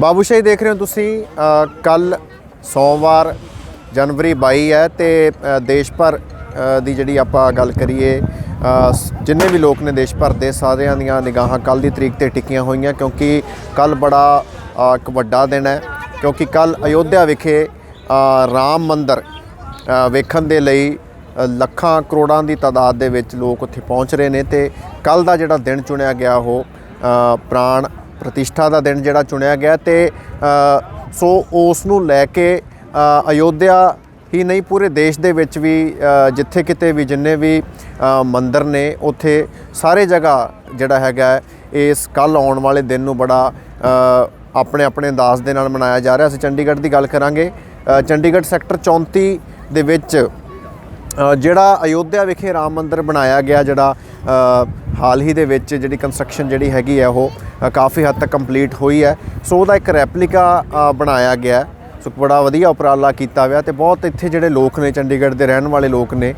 ਬਾਬੂਸ਼ਾਹੀ ਦੇਖ ਰਹੇ ਹੋ ਤੁਸੀਂ ਕੱਲ ਸੋਮਵਾਰ ਜਨਵਰੀ 22 ਹੈ ਤੇ ਦੇਸ਼ ਭਰ ਦੀ ਜਿਹੜੀ ਆਪਾਂ ਗੱਲ ਕਰੀਏ ਜਿੰਨੇ ਵੀ ਲੋਕ ਨੇ ਦੇਸ਼ ਭਰ ਦੇ, ਸਾਰਿਆਂ ਦੀਆਂ ਨਿਗਾਹਾਂ ਕੱਲ ਦੀ ਤਰੀਕ ਤੇ ਟਿਕੀਆਂ ਹੋਈਆਂ, ਕਿਉਂਕਿ ਕੱਲ ਬੜਾ ਇੱਕ ਵੱਡਾ ਦਿਨ ਹੈ, ਕਿਉਂਕਿ ਕੱਲ ਅਯੋਧਿਆ ਵਿਖੇ ਰਾਮ ਮੰਦਰ ਵੇਖਣ ਦੇ ਲਈ ਲੱਖਾਂ ਕਰੋੜਾਂ ਦੀ ਤਾਦਾਦ ਦੇ ਵਿੱਚ ਲੋਕ ਉੱਥੇ ਪਹੁੰਚ ਰਹੇ ਨੇ ਤੇ ਕੱਲ ਦਾ ਜਿਹੜਾ ਦਿਨ ਚੁਣਿਆ ਗਿਆ ਉਹ ਪ੍ਰਾਣ ਪ੍ਰਤਿਸ਼ਠਾ ਦਾ ਦਿਨ ਜਿਹੜਾ ਚੁਣਿਆ ਗਿਆ ਤੇ ਸੋ ਉਸ ਨੂੰ ਲੈ ਕੇ ਅਯੋਧਿਆ ਹੀ ਨਹੀਂ, ਪੂਰੇ ਦੇਸ਼ ਦੇ ਵਿੱਚ ਵੀ ਜਿੱਥੇ ਕਿਤੇ ਵੀ ਜਿੰਨੇ ਵੀ ਮੰਦਰ ਨੇ, ਉੱਥੇ ਸਾਰੇ ਜਗ੍ਹਾ ਜਿਹੜਾ ਹੈਗਾ ਇਸ ਕੱਲ ਆਉਣ ਵਾਲੇ ਦਿਨ ਨੂੰ ਬੜਾ ਆਪਣੇ ਆਪਣੇ ਅੰਦਾਜ਼ ਦੇ ਨਾਲ ਮਨਾਇਆ ਜਾ ਰਿਹਾ। ਅਸੀਂ ਚੰਡੀਗੜ੍ਹ ਦੀ ਗੱਲ ਕਰਾਂਗੇ। ਚੰਡੀਗੜ੍ਹ ਸੈਕਟਰ 34 ਦੇ ਵਿੱਚ ਜਿਹੜਾ ਅਯੋਧਿਆ ਵਿਖੇ ਰਾਮ ਮੰਦਿਰ ਬਣਾਇਆ ਗਿਆ, ਜਿਹੜਾ ਹਾਲ ਹੀ ਦੇ ਵਿੱਚ ਜਿਹੜੀ ਕੰਸਟਰਕਸ਼ਨ ਜਿਹੜੀ ਹੈਗੀ ਹੈ ਉਹ ਕਾਫੀ ਹੱਦ ਤੱਕ ਕੰਪਲੀਟ ਹੋਈ ਹੈ ਸੋ ਉਹਦਾ ਇੱਕ ਰੈਪਲੀਕਾ ਬਣਾਇਆ ਗਿਆ ਹੈ। ਸੋ ਬੜਾ ਵਧੀਆ ਉਪਰਾਲਾ ਕੀਤਾ ਹੋਇਆ ਤੇ ਬਹੁਤ ਇੱਥੇ ਜਿਹੜੇ ਲੋਕ ਨੇ, ਚੰਡੀਗੜ੍ਹ ਦੇ ਰਹਿਣ ਵਾਲੇ ਲੋਕ ਨੇ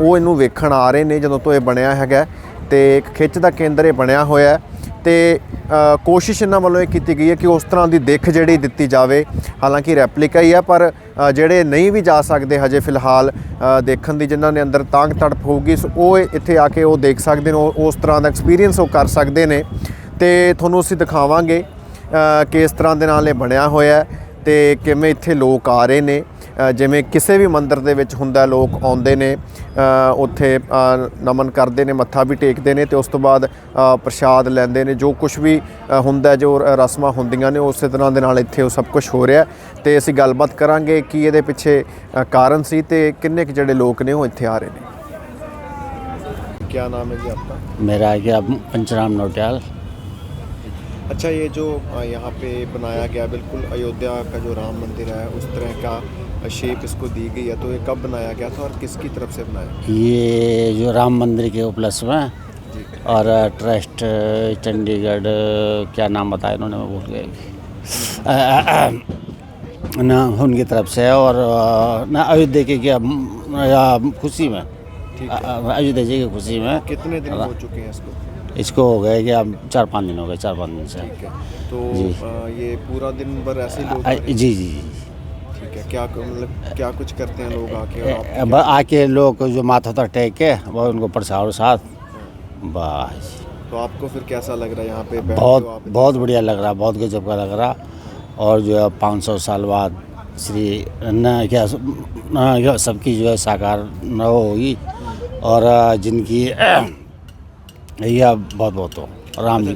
ਉਹ ਇਹਨੂੰ ਵੇਖਣ ਆ ਰਹੇ ਨੇ ਜਦੋਂ ਤੋਂ ਇਹ ਬਣਿਆ ਹੈਗਾ ਤੇ ਇੱਕ ਖਿੱਚ ਦਾ ਕੇਂਦਰ ਇਹ ਬਣਿਆ ਹੋਇਆ ਹੈ ਤੇ ਕੋਸ਼ਿਸ਼ ਇਹਨਾਂ ਵੱਲੋਂ ਇਹ ਕੀਤੀ ਗਈ ਹੈ ਕਿ ਉਸ ਤਰ੍ਹਾਂ ਦੀ ਦਿੱਖ ਜਿਹੜੀ ਦਿੱਤੀ ਜਾਵੇ। ਹਾਲਾਂਕਿ ਰੈਪਲੀਕਾ ਹੀ ਹੈ, ਪਰ ਜਿਹੜੇ ਨਹੀਂ ਵੀ ਜਾ ਸਕਦੇ ਹਜੇ ਫਿਲਹਾਲ ਦੇਖਣ ਦੀ ਜਿਨ੍ਹਾਂ ਨੇ ਅੰਦਰ ਤਾਂਗ ਤੜਪ ਹੋਊਗੀ, ਸੋ ਉਹ ਇੱਥੇ ਆ ਕੇ ਉਹ ਦੇਖ ਸਕਦੇ ਨੇ, ਉਹ- ਉਸ ਤਰ੍ਹਾਂ ਦਾ ਐਕਸਪੀਰੀਅੰਸ ਉਹ ਕਰ ਸਕਦੇ ਨੇ। ਤੇ ਤੁਹਾਨੂੰ ਅਸੀਂ ਦਿਖਾਵਾਂਗੇ ਕਿਸ ਤਰ੍ਹਾਂ ਦੇ ਨਾਲ ਇਹ ਬਣਿਆ ਹੋਇਆ ਹੈ ਤੇ ਕਿਵੇਂ ਇੱਥੇ ਲੋਕ ਆ ਰਹੇ ਨੇ। ਜਿਵੇਂ ਕਿਸੇ ਵੀ ਮੰਦਰ ਦੇ ਵਿੱਚ ਹੁੰਦਾ, ਲੋਕ ਆਉਂਦੇ ਨੇ ਉੱਥੇ ਨਮਨ ਕਰਦੇ ਨੇ, ਮੱਥਾ ਵੀ ਟੇਕਦੇ ਨੇ ਤੇ ਉਸ ਤੋਂ ਬਾਅਦ ਪ੍ਰਸ਼ਾਦ ਲੈਂਦੇ ਨੇ। ਜੋ ਕੁਝ ਵੀ ਹੁੰਦਾ, ਜੋ ਰਸਮਾਂ ਹੁੰਦੀਆਂ ਨੇ, ਉਸੇ ਤਰ੍ਹਾਂ ਦੇ ਨਾਲ ਇੱਥੇ ਉਹ ਸਭ ਕੁਝ ਹੋ ਰਿਹਾ। ਤੇ ਅਸੀਂ ਗੱਲਬਾਤ ਕਰਾਂਗੇ ਕਿ ਇਹਦੇ ਪਿੱਛੇ ਕਾਰਨ ਸੀ ਤੇ ਕਿੰਨੇ ਕਿ ਜਿਹੜੇ ਲੋਕ ਨੇ ਉਹ ਇੱਥੇ ਆ ਰਹੇ ਨੇ। ਕੀ ਨਾਮ ਹੈ ਜੀ ਆਪਕਾ? ਮੇਰਾ ਹੈ ਪੰਚਰਾਮ ਨੋਟਿਆਲ। अच्छा ये जो यहाँ पे बनाया गया बिल्कुल अयोध्या का जो राम मंदिर है उस तरह का शेप इसको दी गई है तो ये कब बनाया गया था और किसकी तरफ़ से बनाया? ये जो राम मंदिर के उपलक्ष्य में और ट्रस्ट चंडीगढ़ क्या नाम बताया इन्होंने मैं भूल गया। ना उनकी तरफ़ से और ना अयोध्या के क्या खुशी में। अयोध्या जी की खुशी में। कितने दिन हो चुके हैं इसको? इसको हो गए क्या चार पाँच दिन हो गए चार पाँच दिन से। ठीक है। तो जी। अ, ये पूरा दिन भर ऐसे ही लोग आ जी जी जी। ठीक है क्या मतलब क्या कुछ करते हैं लोग आके अब आके लोग जो माथा तक टेक के वो उनको प्रसाद वरसाद बस। तो आपको फिर कैसा लग रहा है यहाँ पे बैठे बहुत आप? बहुत बढ़िया लग रहा बहुत गजब का लग रहा। और जो है पाँच सौ साल बाद श्री न क्या न क्या सबकी जो है साकार न होगी। और अ, जिनकी यह बहुत बहुत हो। राम जी।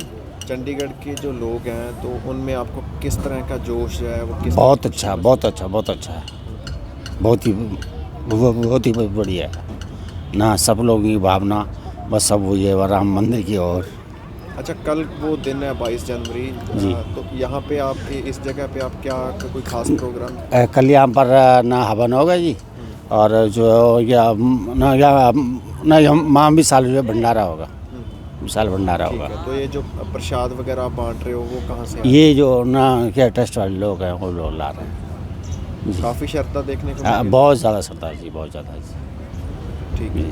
चंडीगढ़ के जो लोग हैं तो उनमें आपको किस तरह का जोश है वो किस बहुत अच्छा बहुत अच्छा बहुत अच्छा है। बहुत ही बहुत ही बढ़िया है। ना सब लोगों की भावना बस सब वो ये राम मंदिर की ओर। अच्छा कल वो दिन है 22 जनवरी जी। तो यहाँ पे आप इस जगह पे आप क्या कोई खास प्रोग्राम? कल यहाँ पर ना हवन होगा जी और जो या ना या ना माँ जो है भंडारा होगा। विशाल भंडारा होगा। तो ये जो प्रसाद वगैरह आप बांट रहे हो वो कहाँ से ये जो ना क्या ट्रस्ट वाले लोग हैं वो लोग ला रहे हैं। काफ़ी श्रद्धा देखने को हाँ। बहुत ज़्यादा श्रद्धा जी बहुत ज़्यादा जी। ठीक है।